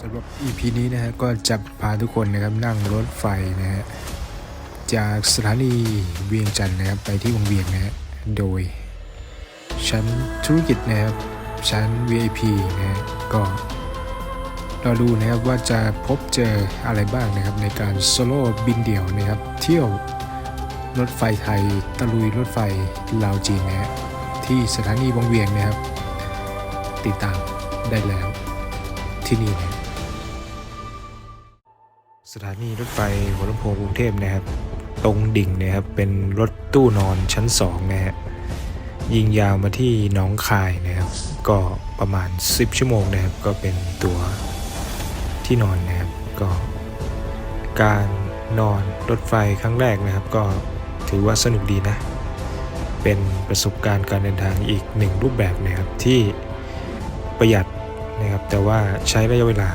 สำหรับ EP นี้นะฮะก็จะพาทุกคนนะครับนั่งรถไฟนะฮะจากสถานีเวียงจันทร์นะครับไปที่วงเวียงนะฮะโดย ชั้นธุรกิจนะครับชั้น VIP นะฮะก็เราดูนะครับว่าจะพบเจออะไรบ้างนะครับในการโซโล่บินเดี่ยวนะครับเที่ยวรถไฟไทยตะลุยรถไฟลาวจีนนะฮะที่สถานีวงเวียงนะครับ ติดตามได้แล้วที่นี่นะ สถานีรถไฟหัวลำโพงกรุงเทพนะครับ ตรงดิ่งนะครับเป็นรถตู้นอนชั้น2นะฮะยิงยาวมาที่หน้องคายนะครับ ก็ประมาณ 10 ชั่วโมงนะครับ ก็เป็นตัวที่นอนนะครับก็การนอนรถไฟครั้งแรกนะครับ ก็ถือว่าสนุกดีนะ เป็นประสบการณ์การเดินทางอีกหนึ่งรูปแบบนะครับที่ประหยัดนะครับแต่ว่าใช้ระยะเวลา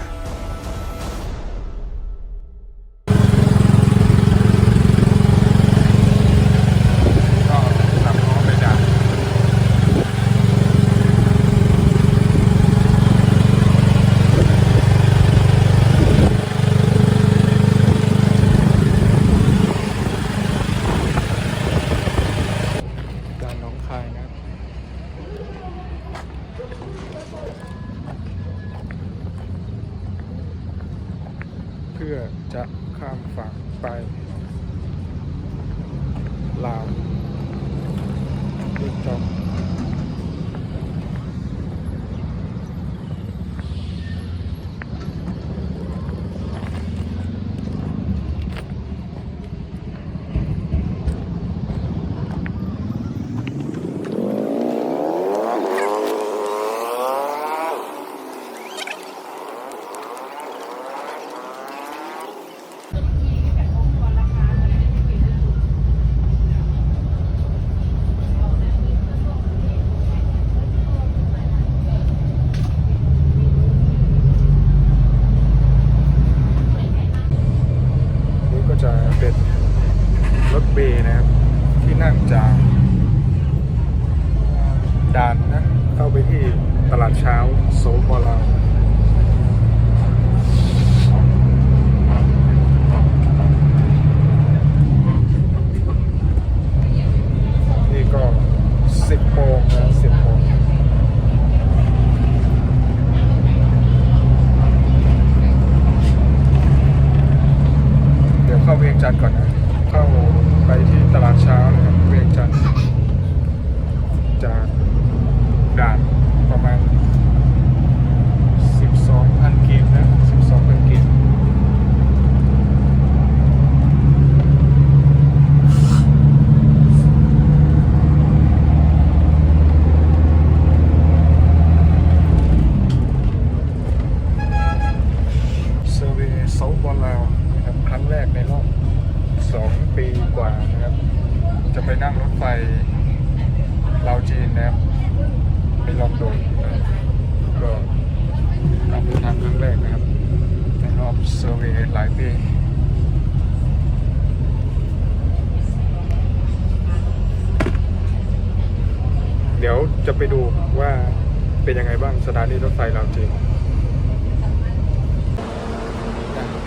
บ้างสถานีรถไฟลาวจีน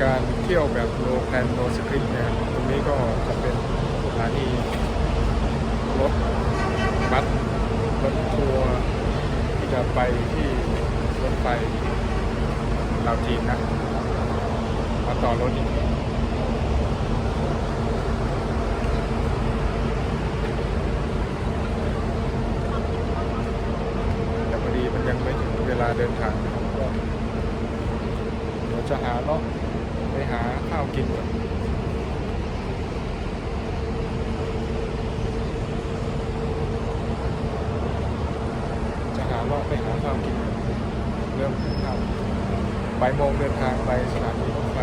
การเที่ยวแบบ no plan no script เนี่ยตรงนี้ก็จะเป็นสถานีรถบัสรถทัวร์ที่จะไปที่รถไฟลาวจีนนะมาต่อรถอีกแต่พอดีมันยังไม่ถึง เดินทางเดี๋ยวจะหาเลาะไปหาข้าวกินก่อนจะหาเลาะไปหาข้าวกินเริ่มหิวข้าวบ่ายโมงเดินทางไปสถานีรถไฟ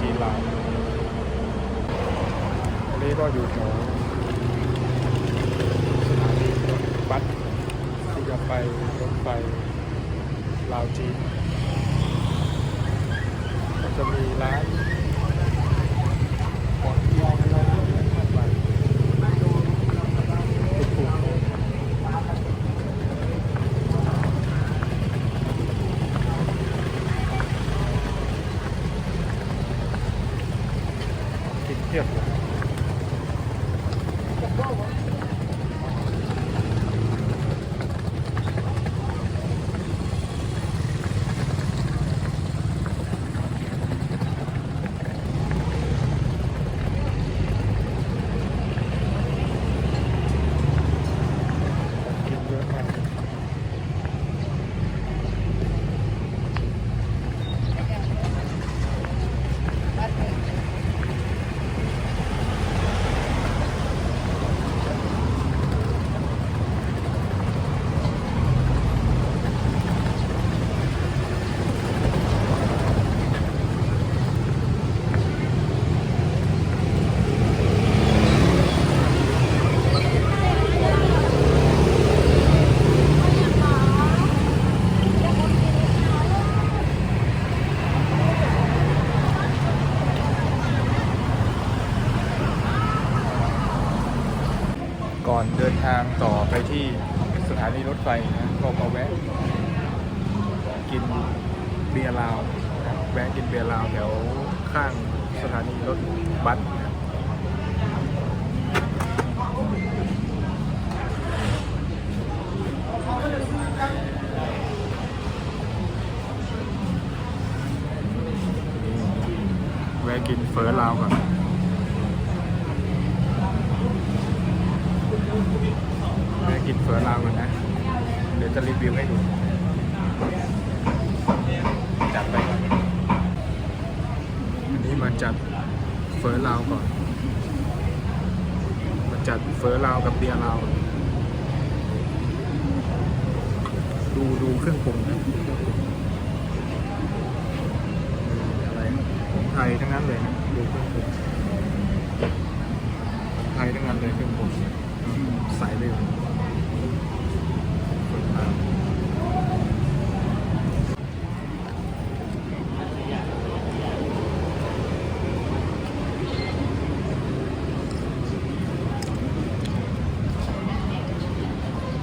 จีนลาวอันนี้ก็อยู่แถวสถานีรถบัสที่จะไป รถไฟลาวจีนก็จะมีร้านของที่ยอะไรเยอะแยะมากมายถูกๆางต่อไปที่สถานีรถไฟนะก็มาแวะ กินเบียร์ลาวนะครับแวะกินเบียร์ลาวแถวข้างสถานีรถบัสนะครับแวะกินเฟอร์ลาวก่อนแวะกินเฟอร์ลาวก่อนนะ เดี๋ยวจะรีวิวให้ดู จัดไปก่อนอันนี้มาจัดเฟอร์ลาวก่อน มาจัดเฟอร์ลาวกับเบียร์ลาวดูดูเครื่องปรุงนะอะไรของ ไทยทั้งนั้นเลยนะดูเครื่องปรุงไทยทั้งนั้นเลยเครื่องปรุงใส่เลยเร์ลาว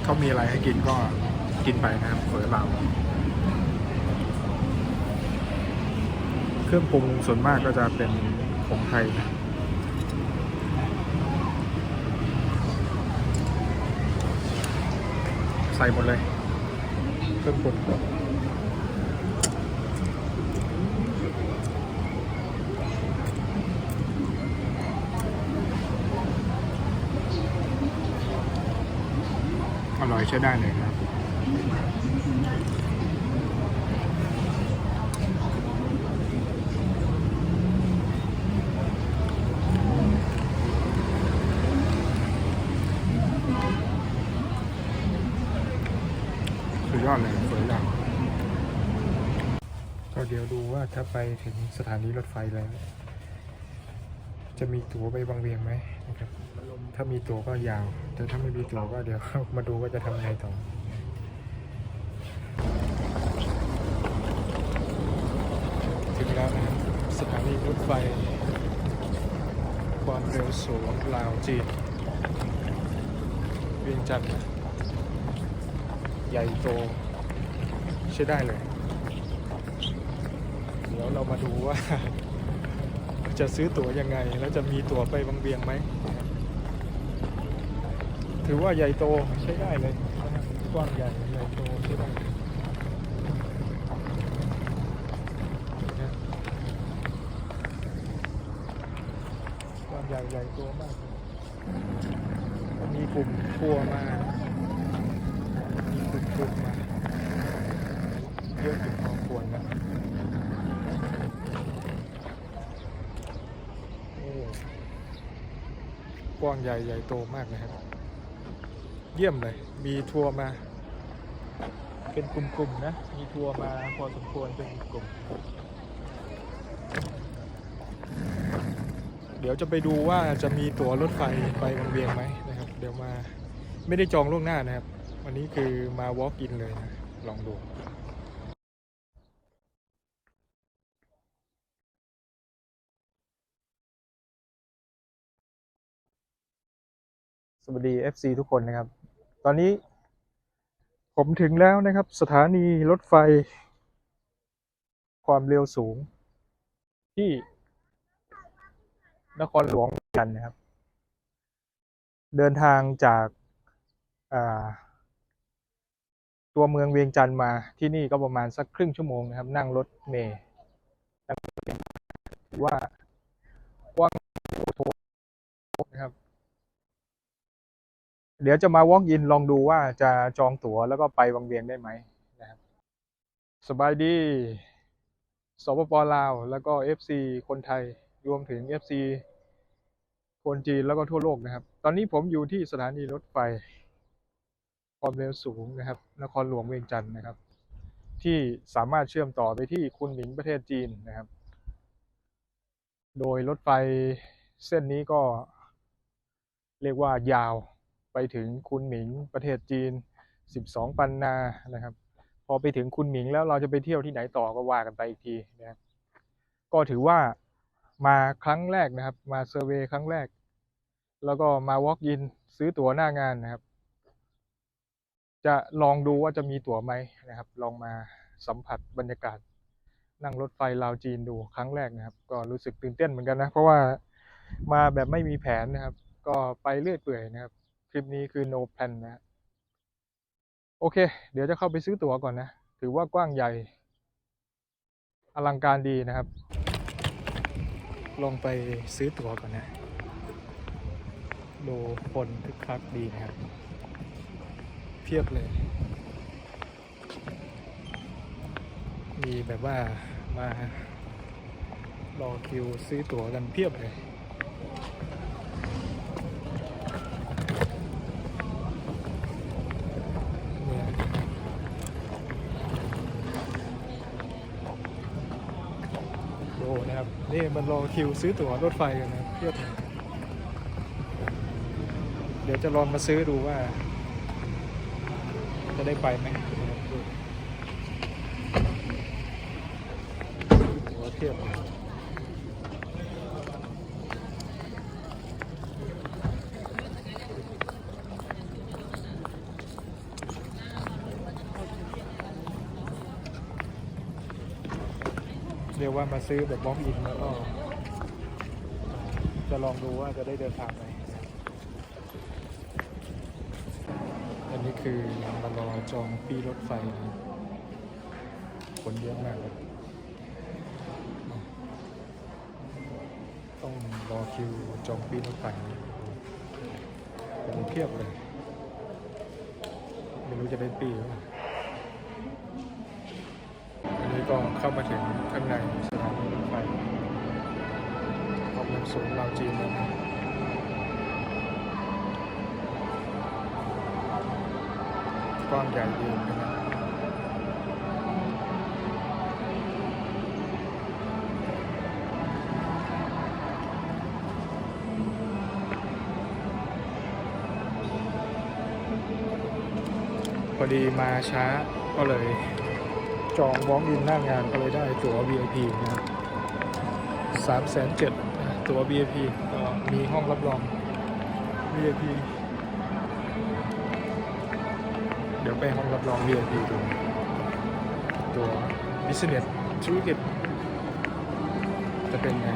เขามีอะไรให้กินก็กินไปนะครับเฟอเรา เครื่องปรุงส่วนมากก็จะเป็นของไทยนะใส่หมดเลย เครื่องปรุงอร่อยใช้ได้เลยครับ สุดยอดเลยสวยจังก็เดี๋ยวดูว่า ถ้าไปถึงสถานีรถไฟแล้ว จะมีตั๋วไปบางเวียงไหมนะครับ ถ้ามีตั๋วก็ยาว แต่ถ้าไม่มีตั๋วก็เดี๋ยวมาดูว่าจะทำไงต่อถึงแล้วนะครับสถานีรถไฟ ความเร็วสูงลาวจีนเวียงจันทร์ใหญ่โตใช้ได้เลย ดี๋ยวเรามาดูว่า จะซื้อตั๋วยังไง แล้วจะมีตั๋วไปบางเบียงไหม ถือว่าใหญ่โตใช้ได้เลยกว้างใหญ่ใหญ่โตใช้ได้กว้างใหญ่ใหญ่โตมากมีกลุ่มทัวร์มามีกลุ่มทัวร์มาเยอะอยู่พอควรนะ โอ้ กว้างใหญ่ใหญ่โตมากนะครับ เยี่ยมเลย มีทัวร์มา เป็นกลุ่มๆนะ มีทัวร์มาพอสมควรเป็นกลุ่ม เดี๋ยวจะไปดูว่าจะมีตั๋วรถไฟไปบางเวียงไหมนะครับ เดี๋ยวมาไม่ได้จองล่วงหน้านะครับ วันนี้คือมา walk in เลยนะ ลองดู สวัสดี FC ทุกคนนะครับ ตอนนี้ผมถึงแล้วนะครับ สถานีรถไฟ ความเร็วสูง ที่นครหลวงกันนะครับ เดินทางจากาตัวเมืองเวียงจันทร์มาที่นี่ก็ประมาณสักครึ่งชั่วโมงนะครับ นั่งรถเมล์ว่ากว้างโถนะครับ เดี๋ยวจะมา walk in ลองดูว่าจะจองตั๋วแล้วก็ไปวังเวียงได้ไหมนะครับสบายดีสปปลาว แล้วก็ FC คนไทยรวมถึง FC คนจีนแล้วก็ทั่วโลกนะครับ ตอนนี้ผมอยู่ที่สถานีรถไฟความเร็วสูงนะครับ นครหลวงเวียงจันทร์นะครับ ที่สามารถเชื่อมต่อไปที่คุนหมิงประเทศจีนนะครับ โดยรถไฟเส้นนี้ก็เรียกว่ายาว ไปถึงคุนหมิงประเทศจีน 12 ปันนานะครับ พอไปถึงคุนหมิงแล้วเราจะไปเที่ยวที่ไหนต่อก็ว่ากันไปอีกทีนะครับก็ถือว่ามาครั้งแรกนะครับ มาเซอร์เวย์ครั้งแรก แล้วก็มา walk in ซื้อตั๋วหน้างานนะครับ จะลองดูว่าจะมีตั๋วไหมนะครับ ลองมาสัมผัสบรรยากาศ นั่งรถไฟลาวจีนดูครั้งแรกนะครับ ก็รู้สึกตื่นเต้นเหมือนกันนะ เพราะว่ามาแบบไม่มีแผนนะครับ ก็ไปเรื่อยเปื่อยนะครับ คลิปนี้คือ no plan นะโอเค เดี๋ยวจะเข้าไปซื้อตั๋วก่อนนะ ถือว่ากว้างใหญ่ อลังการดีนะครับลองไปซื้อตั๋วก่อนนะ ดูคนคึกคักดีนะครับ เพียบเลย มีแบบว่ามารอคิวซื้อตั๋วกันเพียบเลยดูนะครับ นี่ มันรอคิวซื้อตั๋วรถไฟกันนะเพียบเดี๋ยวจะลองมาซื้อดูว่า จะได้ไปไหมตั๋วเพียบ รียกว่ามาซื้อแบบบล็อกอินแล้วก็จะลองดูว่าจะได้เดินทางไหมอันนี้คือมารอจองปีรถไฟนะครับคนเยอะมากเลยต้องรอคิวจองปีรถไฟคนเพียบเลย ไม่รู้จะได้ปีหรือเปล่าอันนี้ ก็เข้ามาถึงข้างในสถานีรถไฟของเมืองศูนย์ลาวจีนแล้วนะกว้างใหญ่ดีนะครับพอดีมาช้าก็เลย จองวองอินหน้างานก็เลยได้ตั๋ว VIP นะครับสามแสนเจ็ดตั๋ว VIP ก็มีห้องรับรอง VIP เดี๋ยวไปห้องรับรอง VIP ดูตัว Business ธุรกิจจะเป็นไง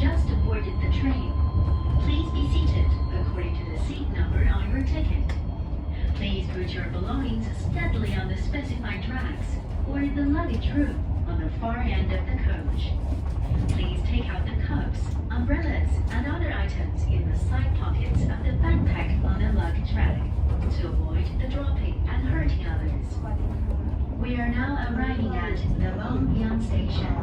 just boarded the train, please be seated according to the seat number on your ticket. Please put your belongings steadily on the specified tracks or in the luggage room on the far end of the coach. Please take out the cups, umbrellas, and other items in the side pockets of the backpack on the luggage rack to avoid the dropping and hurting others. We are now arriving at the Wangbian station.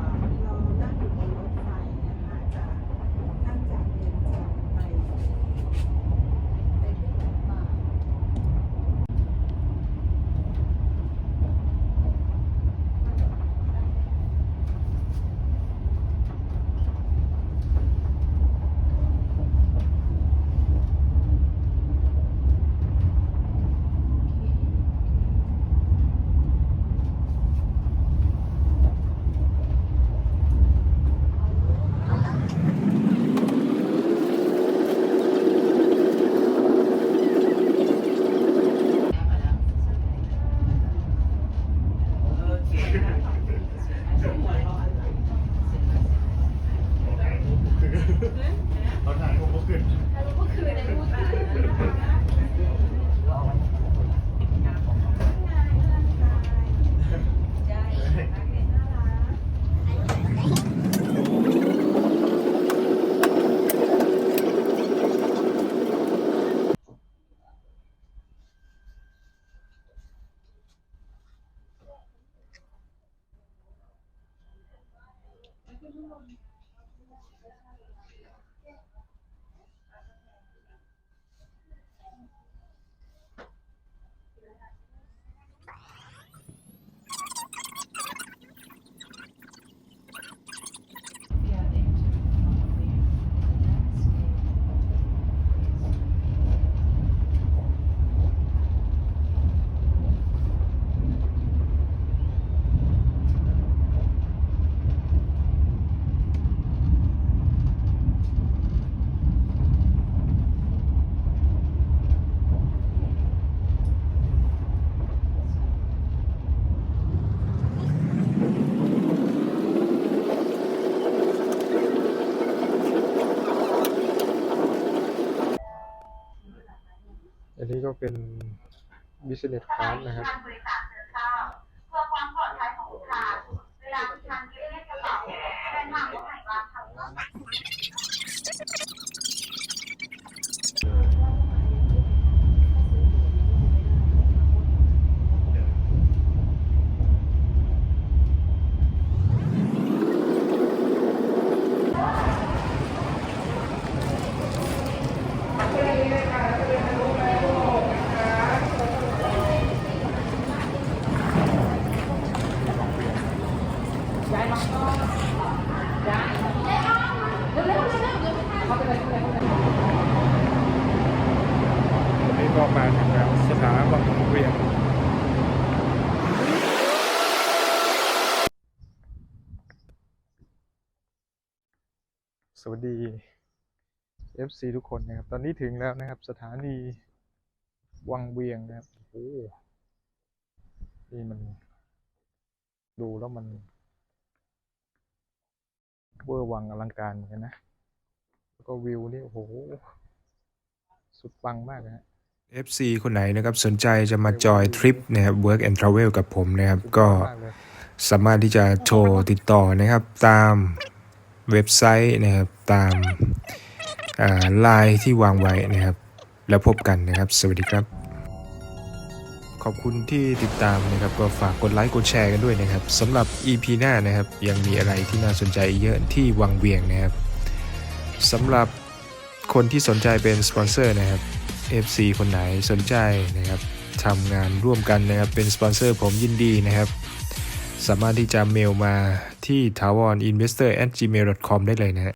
อันนี้ก็เป็น business class นะครับ การบริการเดินเข้าเพื่อความปลอดภัยของลูกค้าเวลาทุกท่านเรียกกระเป๋าเดินทางผู้ใหญ่วางทำเพื่อ วันนี้ก็มาถึงแล้วสถานบังเวียนสวัสดี FC ทุกคนนะครับ ตอนนี้ถึงแล้วนะครับ สถานีวังเวียงนะครับ โอ้ นี่มัน ดูแล้วมัน เวอร์วังอลังการเหมือนกันนะ แล้วก็วิวนี่โอ้โห สุดปังมากนะฮะ FC คนไหนนะครับสนใจจะมาจอยทริปนะครับ Work and Travel กับผมนะครับ ก็สามารถที่จะโทรติดต่อนะครับ ตามเว็บไซต์นะครับตามไลน์ที่วางไว้นะครับ แล้วพบกันนะครับ สวัสดีครับ ขอบคุณที่ติดตามนะครับก็ฝากกดไลค์กดแชร์กันด้วยนะครับสำหรับ EP หน้านะครับยังมีอะไรที่น่าสนใจเยอะที่วังเวียงนะครับสำหรับคนที่สนใจเป็นสปอนเซอร์นะครับ FC คนไหนสนใจนะครับทำงานร่วมกันนะครับเป็นสปอนเซอร์ผมยินดีนะครับสามารถที่จะเมลมาที่ t a w o n investor gmail com ได้เลยนะ